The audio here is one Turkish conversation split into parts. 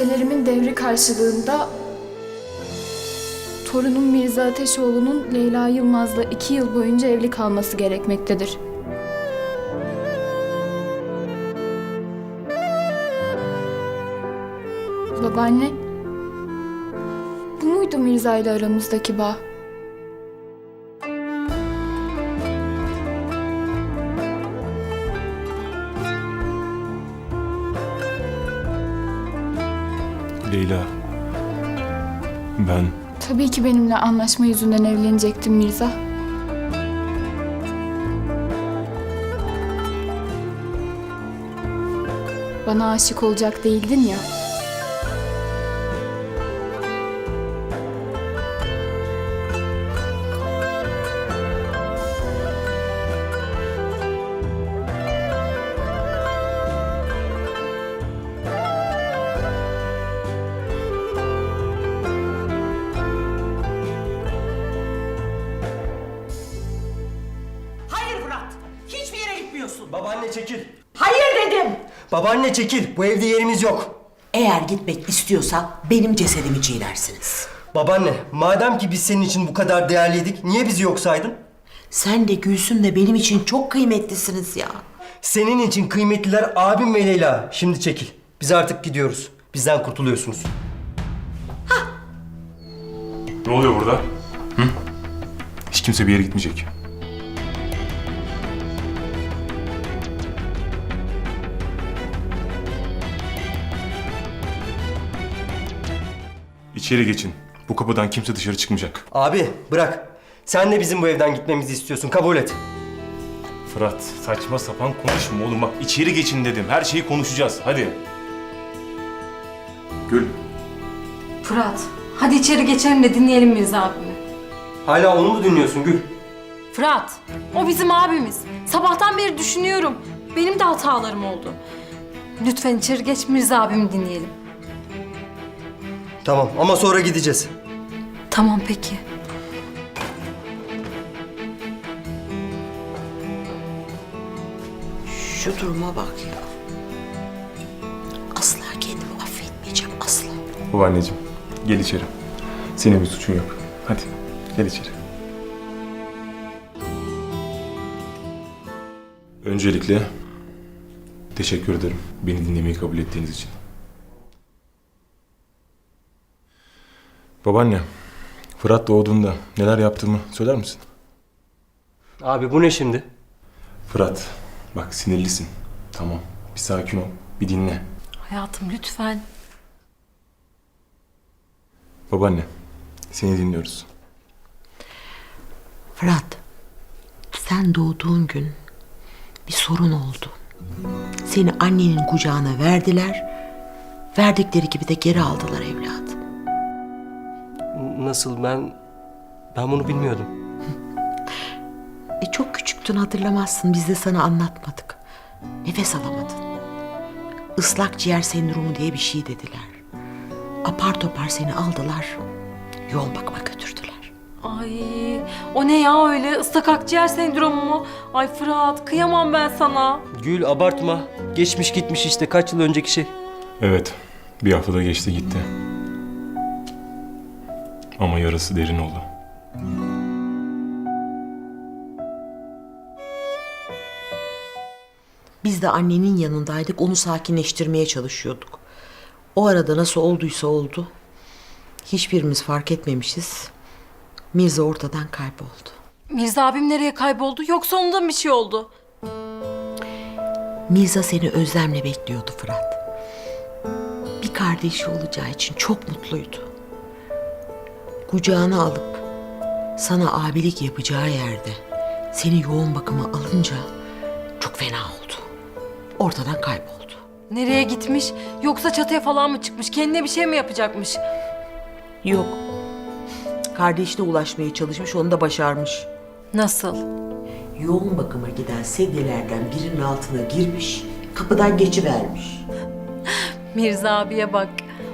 hisselerimin devri karşılığında torunum Mirza Ateşoğlu'nun Leyla Yılmaz'la iki yıl boyunca evli kalması gerekmektedir. Babaanne, bu muydu Mirza ile aramızdaki bağ? Leyla. Ben Tabii ki benimle anlaşma yüzünden evlenecektin Mirza. Bana aşık olacak değildin ya. Babaanne çekil. Bu evde yerimiz yok. Eğer gitmek istiyorsan benim cesedimi çiğnersiniz. Babaanne, madem ki biz senin için bu kadar değerliydik, niye bizi yok saydın? Sen de Gülsüm de benim için çok kıymetlisiniz ya. Senin için kıymetliler abim ve Leyla. Şimdi çekil. Biz artık gidiyoruz. Bizden kurtuluyorsunuz. Ne oluyor burada? Hı? Hiç kimse bir yere gitmeyecek. İçeri geçin. Bu kapıdan kimse dışarı çıkmayacak. Abi bırak. Sen de bizim bu evden gitmemizi istiyorsun. Kabul et. Fırat saçma sapan konuşma oğlum bak içeri geçin dedim. Her şeyi konuşacağız hadi. Gül. Fırat, hadi içeri geçelim de dinleyelim Mirza abimi. Hala onu mu dinliyorsun Gül? Fırat, o bizim abimiz. Sabahtan beri düşünüyorum. Benim de hatalarım oldu. Lütfen içeri geç Mirza abimi dinleyelim. Tamam ama sonra gideceğiz. Tamam peki. Şu duruma bak ya. Asla kendimi affetmeyeceğim asla. Babaanneciğim gel içeri. Senin bir suçun yok. Hadi gel içeri. Öncelikle teşekkür ederim beni dinlemeyi kabul ettiğiniz için. Babaanne, Fırat doğduğunda neler yaptığımı söyler misin? Abi bu ne şimdi? Fırat, bak sinirlisin. Tamam, bir sakin ol, bir dinle. Hayatım lütfen. Babaanne, seni dinliyoruz. Fırat, sen doğduğun gün bir sorun oldu. Seni annenin kucağına verdiler. Verdikleri gibi de geri aldılar evladım. Nasıl ben... Ben bunu bilmiyordum. E çok küçüktün hatırlamazsın. Biz de sana anlatmadık. Nefes alamadın. Islak ciğer sendromu diye bir şey dediler. Apar topar seni aldılar. Yoğun bakıma götürdüler. Ay, o ne ya öyle ıslak akciğer sendromu mu? Ay Fırat, kıyamam ben sana. Gül abartma. Geçmiş gitmiş işte kaç yıl önceki şey. Evet, bir haftada geçti gitti. Ama yarası derin oldu. Biz de annenin yanındaydık. Onu sakinleştirmeye çalışıyorduk. O arada nasıl olduysa oldu. Hiçbirimiz fark etmemişiz. Mirza ortadan kayboldu. Mirza abim nereye kayboldu? Yoksa onda mı bir şey oldu? Mirza seni özlemle bekliyordu Fırat. Bir kardeşi olacağı için çok mutluydu. Kucağına alıp sana abilik yapacağı yerde seni yoğun bakıma alınca çok fena oldu. Ortadan kayboldu. Nereye gitmiş? Yoksa çatıya falan mı çıkmış? Kendine bir şey mi yapacakmış? Yok. Kardeşine ulaşmaya çalışmış, onu da başarmış. Nasıl? Yoğun bakıma giden sedyelerden birinin altına girmiş, kapıdan geçivermiş. Mirza abiye bak.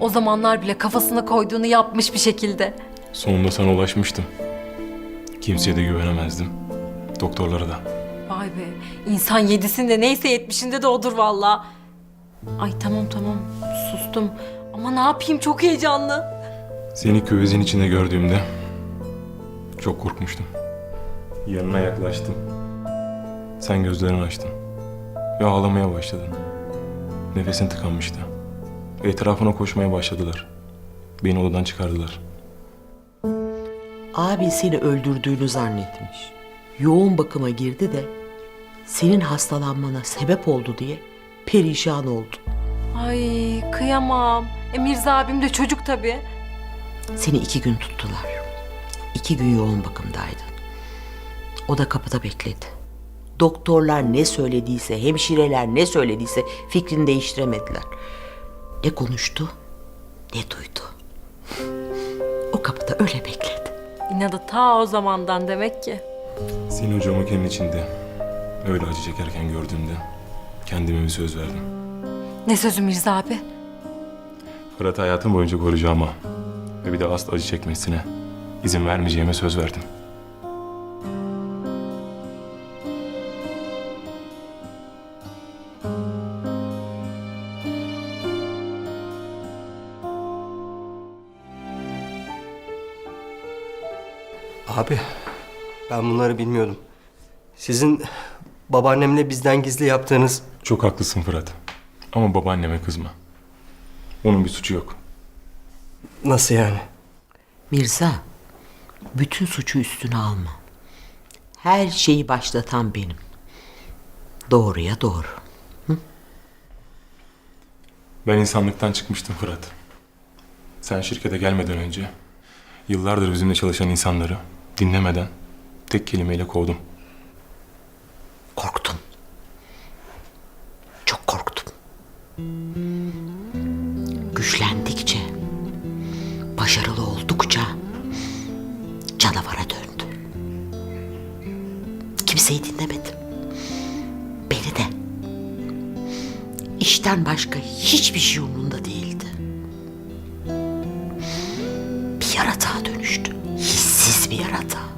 O zamanlar bile kafasına koyduğunu yapmış bir şekilde. Sonunda sana ulaşmıştım. Kimseye de güvenemezdim. Doktorlara da. Vay be. İnsan yedisinde neyse yetmişinde de odur valla. Ay tamam tamam sustum. Ama ne yapayım çok heyecanlı. Seni küvezin içinde gördüğümde çok korkmuştum. Yanına yaklaştım. Sen gözlerini açtın. Ve ağlamaya başladın. Nefesin tıkanmıştı. Etrafına koşmaya başladılar. Beni odadan çıkardılar. Abi seni öldürdüğünü zannetmiş. Yoğun bakıma girdi de senin hastalanmana sebep oldu diye perişan oldu. Ay kıyamam. E Mirza abim de çocuk tabii. Seni iki gün tuttular. İki gün yoğun bakımdaydın. O da kapıda bekledi. Doktorlar ne söylediyse, hemşireler ne söylediyse fikrini değiştiremediler. Ne konuştu, ne duydu. O kapıda öyle bekledi. İnadı ta o zamandan demek ki. Seni o cam içinde öyle acı çekerken gördüğümde kendime bir söz verdim. Ne sözü Mirza abi? Fırat'ı hayatım boyunca koruyacağıma ve bir de asla acı çekmesine izin vermeyeceğime söz verdim. Abi ben bunları bilmiyordum. Sizin babaannemle bizden gizli yaptığınız... Çok haklısın Fırat. Ama babaanneme kızma. Onun bir suçu yok. Nasıl yani? Mirza, bütün suçu üstüne alma. Her şeyi başlatan benim. Doğruya doğru. Ben insanlıktan çıkmıştım Fırat. Sen şirkete gelmeden önce yıllardır bizimle çalışan insanları dinlemeden tek kelimeyle kovdum. Korktum. Çok korktum. Güçlendikçe, başarılı oldukça canavara döndü. Kimseyi dinlemedim. Beni de. İşten başka hiçbir şey umurunda değildi. Yaratığa.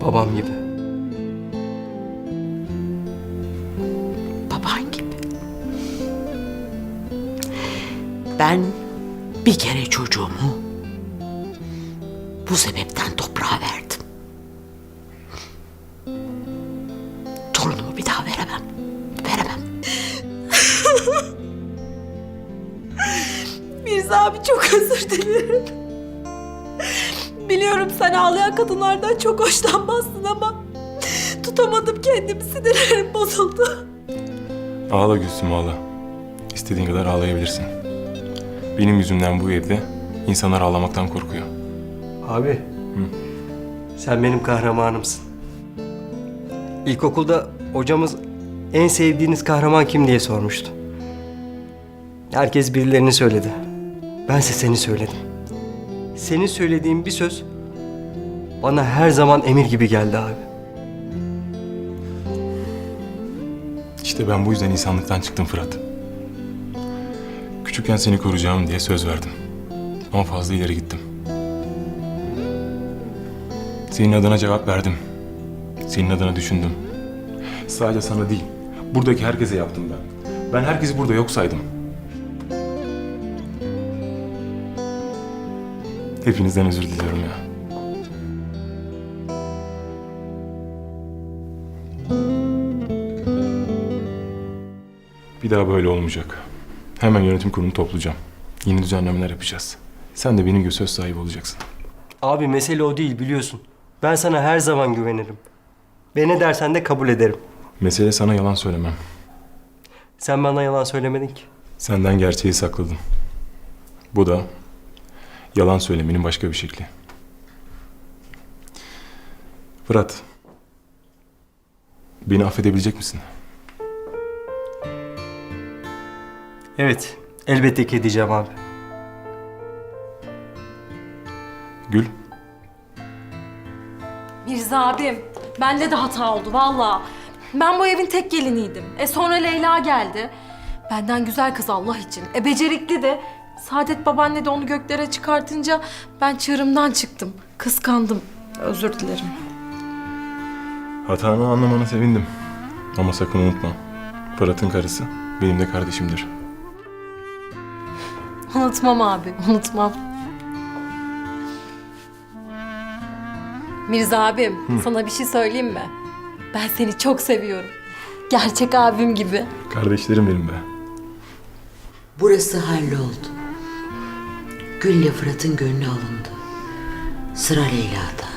Babam gibi. baban gibi. Ben bir kere çocuğumu bu sebepten toprağa verdim. Torunumu bir daha veremem. Veremem. Mirza abi çok özür dilerim. Biliyorum sen ağlayan kadınlardan çok hoşlanmazsın ama tutamadım kendimi sinirlerim bozuldu. Ağla Gülsüm ağla. İstediğin kadar ağlayabilirsin. Benim yüzümden bu evde insanlar ağlamaktan korkuyor. Abi. Sen benim kahramanımsın. İlkokulda hocamız en sevdiğiniz kahraman kim diye sormuştu. Herkes birilerini söyledi. Bense seni söyledim. Senin söylediğin bir söz bana her zaman emir gibi geldi abi. İşte ben bu yüzden insanlıktan çıktım Fırat. Küçükken seni koruyacağım diye söz verdim. Ama fazla ileri gittim. Senin adına cevap verdim. Senin adına düşündüm. Sadece sana değil, buradaki herkese yaptım ben. Ben herkesi burada yok saydım. Hepinizden özür diliyorum ya. Bir daha böyle olmayacak. Hemen yönetim kurulunu toplayacağım. Yeni düzenlemeler yapacağız. Sen de benim gibi söz sahibi olacaksın. Abi mesele o değil biliyorsun. Ben sana her zaman güvenirim. Ve ne dersen de kabul ederim. Mesele sana yalan söylemem. Sen bana yalan söylemedin ki. Senden gerçeği sakladım. Bu da yalan söylemenin başka bir şekli. Fırat. Beni affedebilecek misin? Evet, elbette ki edeceğim abi. Gül. Mirza abim, bende de hata oldu valla. Ben bu evin tek geliniydim. E sonra Leyla geldi. Benden güzel kız Allah için. E becerikli de. Saadet babaanne de onu göklere çıkartınca ben çığırımdan çıktım. Kıskandım. Özür dilerim. Hatanı anlamana sevindim. Ama sakın unutma. Fırat'ın karısı benim de kardeşimdir. Unutmam abi, unutmam. Mirza abim, sana bir şey söyleyeyim mi? Ben seni çok seviyorum. Gerçek abim gibi. Kardeşlerim benim be. Burası halloldu. Gül'le Fırat'ın gönlü alındı. Sıra Leyla'da.